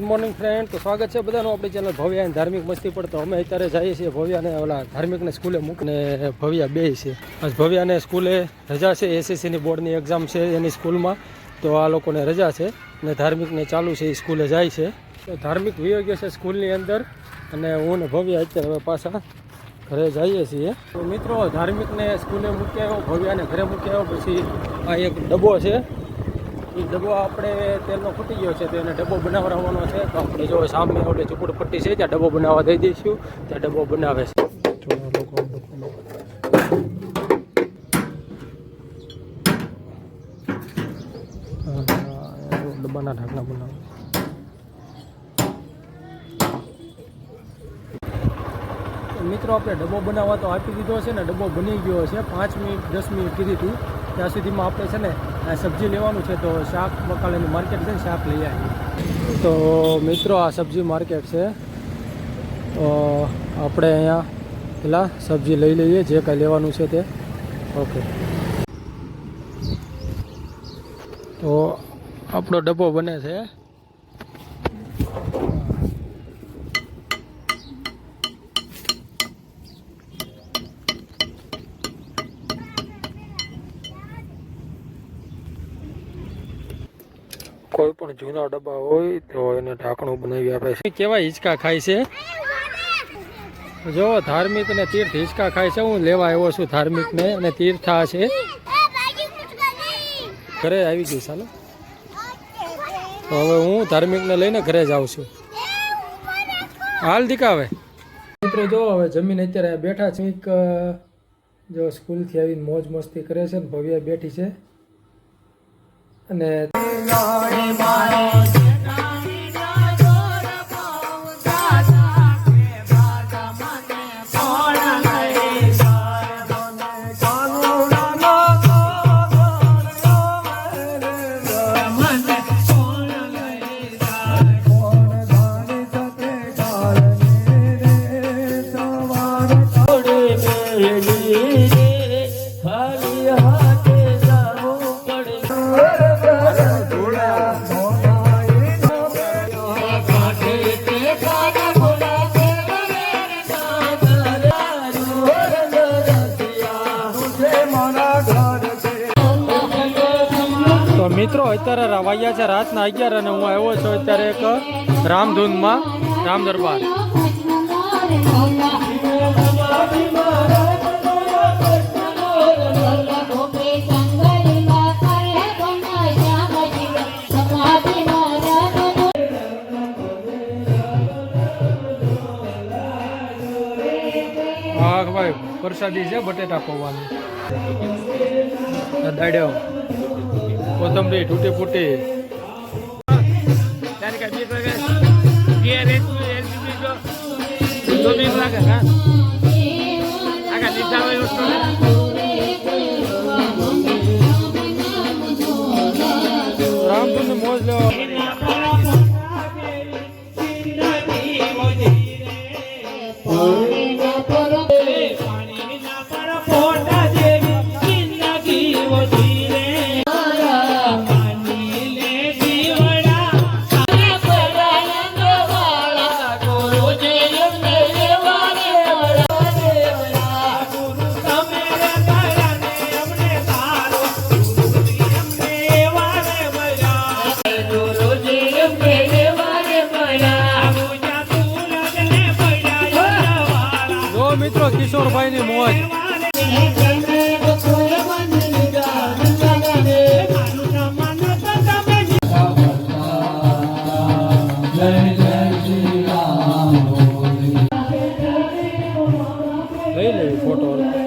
Good morning friend તો સ્વાગત છે બધાનું આપણી ચેનલ ભવ્યા અને ધાર્મિક મસ્તી પર. તો અમે અત્યારે જઈએ છીએ ભવ્યાને ઓલા ધાર્મિકને સ્કૂલે મૂકીને ભવ્યા બે છે. આજ ભવ્યાને સ્કૂલે રજા છે એસએસસીની બોર્ડની એક્ઝામ છે એની સ્કૂલમાં. તો આ લોકોને રજા છે અને ધાર્મિકને ચાલુ છે, એ સ્કૂલે જાય છે. તો ધાર્મિક વિયો ગયો છે સ્કૂલની અંદર અને હું ને ભવ્યા અત્યારે હવે પાછા ઘરે જઈએ છીએ. તો મિત્રો, ધાર્મિકને સ્કૂલે મૂકી આવ્યો ભવ્યાને ઘરે મૂકી આવ્યો પછી આ એક ડબ્બો છે. એ ડબ્બો આપણે તેલનો ખૂટી ગયો છે તો એને ડબ્બો બનાવવાનો છે. તો આપણે જો સામે ઓલે ઝુંપડપટ્ટી છે ત્યાં ડબ્બો બનાવવા દઈ દઈશું. ત્યાં ડબ્બો બનાવે છે. ડબ્બાના ઢાંકણા બનાવે. મિત્રો આપણે ડબ્બો બનાવવા તો આપી દીધો છે ને ડબ્બો બની ગયો છે. પાંચ મિનિટ દસ મિનિટ કીધી હતી ત્યાં સુધીમાં આપણે છે ને સબ્જી લેવાનું છે, તો શાક બકાલાની માર્કેટ છે ને, શાક લઈ આવીએ. તો મિત્રો, આ સબ્જી માર્કેટ છે. તો આપણે અહીંયા પેલા સબ્જી લઈ લઈએ, જે કાંઈ લેવાનું છે તે. ઓકે તો આપણો ડબ્બો બને છે. કોઈ પણ જૂના ડબ્બા હોય તો એને ઢાંકણું બનાવી આપે છે. કેવા હિંચકા ખાય છે? જો, ધાર્મિક ને તીર્થ હિંચકા ખાય છે. હું લેવા આવ્યો છું ધાર્મિક ને અને તીર્થા છે. ઘરે આવી ગયું ચાલો હવે હું ધાર્મિક ને લઈને ઘરે જાઉં છું. હાલ દીકાવે મિત્રો, જો, હવે જમીન અત્યારે બેઠા છે એક જો સ્કૂલથી આવીને મોજ મસ્તી કરે છે ને ભવ્ય બેઠી છે. અને તો મિત્રો, અત્યારે વાગ્યા છે રાતના અગિયાર અને હું આવ્યો છું અત્યારે એક રામધૂનમાં, રામ દરબાર. હા, ભાઈ, પ્રસાદી છે બટેટા પૌવાની. દાડ્યો. કોથંબરી તૂટી ફૂટી. રામધૂન મોજ લેવા. જો કિશોરભાઈની મોજ. લઈ ફોટો.